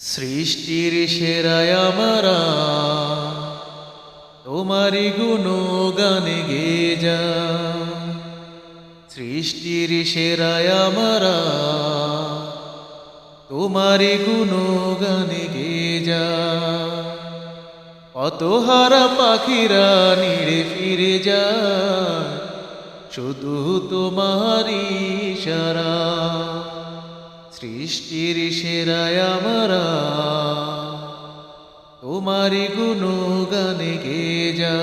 সৃষ্টির সেরায় আমারা। তোমারি গুণগানে গে যা সৃষ্টির সেরায় আমারা। তোমারি গুণগানে গে যা হারা পাখিরা নিড়ে ফিরে যা শুধু তোমারি সারা সৃষ্টির সেরায় আমারা। তোমারি গুণগানে গে যা।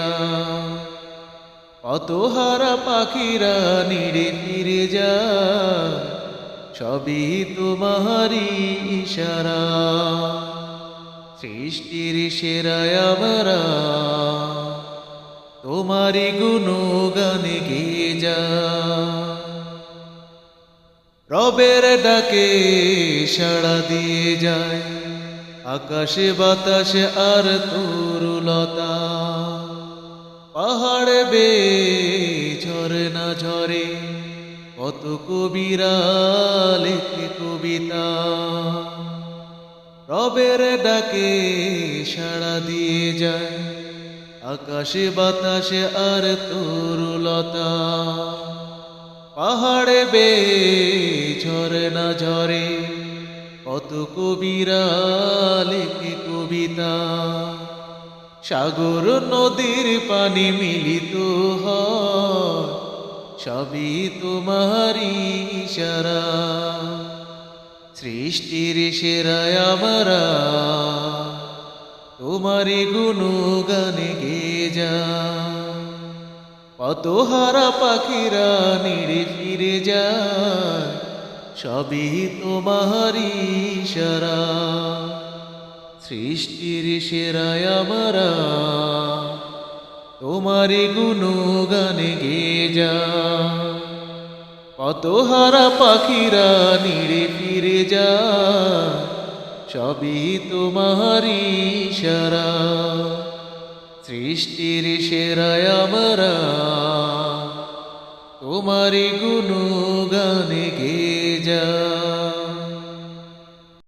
কত হারা পাখিরা নিড়ে ফিরে যা। সবই তোমারি ইশারা। সৃষ্টির সেরায় আমরা। তোমারি গুণগানে গে যা। রবের ডাকে সাড়া দিয়ে যায়। আকাশে বাতাসে আর তরুলতা। পাহাড়ে বে ঝরে না ঝরে, কত কবিরা লেখে কবিতা। রবের ডাকে সাড়া দিয়ে যায়। আকাশে বাতাসে আর তরুলতা। পাহাড়ে বে ঝরে না ঝরে, কত কবিরা লেখে কবিতা। সাগর নদীর পানি মিলিত সবই তোমারি ইশারা। সৃষ্টির সেরায় তোমারি গুণগানে গে যা। কত হারা পাখিরা নিড়ে ফিরে যায় সবই তোমারি সারা। সৃষ্টির সেরায় আমরা। তোমারি গুণগানে গে যা কত হারা পাখিরা নিড়ে ফিরে যা। সবই তোমারি সারা। সৃষ্টির সেরায় আমরা। তোমারি গুণগানে গে যা।